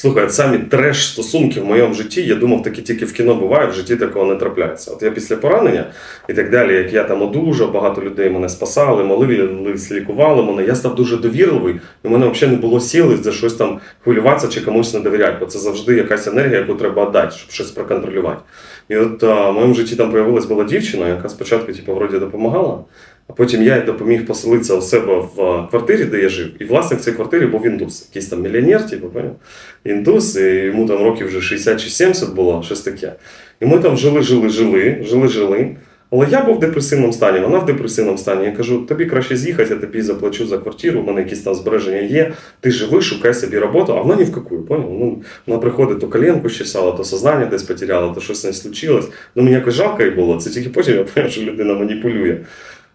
Слухай, самі треш стосунки в моєму житті, я думав, такі тільки в кіно буває, в житті такого не трапляється. От я після поранення і так далі, як я там одужав, багато людей мене спасали, молились, лікували мене. Я став дуже довірливий, і в мене взагалі не було сили за щось там хвилюватися чи комусь не довіряти, бо це завжди якась енергія, яку треба віддати, щоб щось проконтролювати. І от а, в моєму житті там появилась була дівчина, яка спочатку, типу, вроді допомагала. А потім я допоміг поселитися у себе в е, квартирі, де я жив. І власник цієї квартири був індус, якийсь там мільйонер, типу, індус, і йому там років вже 60 чи 70 було, щось таке. І ми там жили, жили, жили, жили, жили. Але я був в депресивному стані, вона в депресивному стані. Я кажу, тобі краще з'їхати, я тобі заплачу за квартиру, у мене якісь там збереження є. Ти живи, шукай собі роботу, а вона ні в какую, поняв? Ну, вона приходить, то коленку щесала, то сознання десь потеряла, то щось не случилось. Ну мені якось жалко їй було. Це тільки потім я поняв, що людина маніпулює.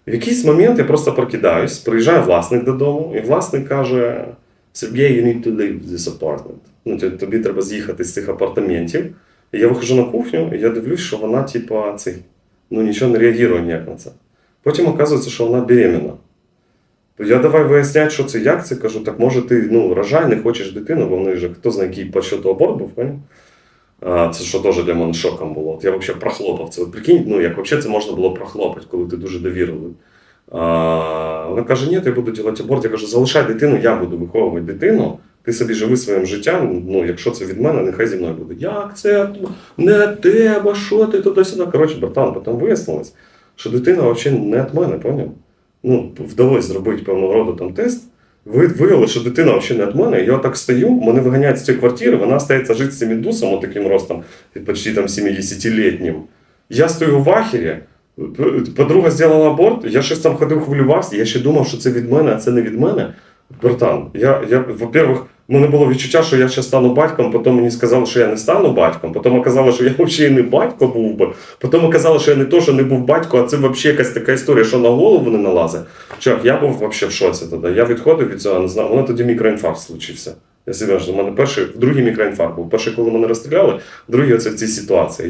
В якийсь момент я просто прокидаюсь, приїжджає власник додому, і власник каже: Сергій, you need to leave this apartment. Ну, тобі- тобі треба з'їхати з цих апартаментів. І я виходжу на кухню, і я дивлюсь, що вона, типа, цей, ну нічого не реагує ніяк на це. Потім оказується, що вона беременна. Я давай виясняти, що це, як це. Кажу, так може ти ну, рожай, не хочеш дитину, бо в неї вже хто знає, який по счету аборт був, поняв? Це що теж для мене шоком було. От я взагалі прохлопав це. От прикинь, ну як взагалі це можна було прохлопати, коли ти дуже довірливий. А, вона каже, ні, я буду робити аборт. Я кажу, залишай дитину, я буду виховувати дитину. Ти собі живи своїм життям. Ну, якщо це від мене, нехай зі мною буде. Як це не тебе, що ти туди-сюди? Коротше, братан, потім вияснилось, що дитина взагалі не від мене, поняв? Ну, вдалося зробити певного роду там тест. Ви виявили, що дитина взагалі не від мене. Я так стою, мене виганяють з цієї квартири, вона стається жити з цим індусом, таким ростом, почти там 70-літнім. Я стою в ахері, подруга зробила аборт, я щось там ходив, хвилювався, я ще думав, що це від мене, а це не від мене. Братан, я, я во-первых, в мене було відчуття, що я ще стану батьком, потім мені сказали, що я не стану батьком, потім оказало, що я взагалі не батько був би, потім оказало, що я не то, що не був батько, а це взагалі якась така історія, що на голову не налазить. Чувак, я був взагалі в шоці тоді. Я відходив від цього, не знаю, у тоді мікроінфаркт случився. Я серйозно, у мене перший, другий мікроінфаркт був. Перший, коли мене розстріляли, другий оце в цій ситуації.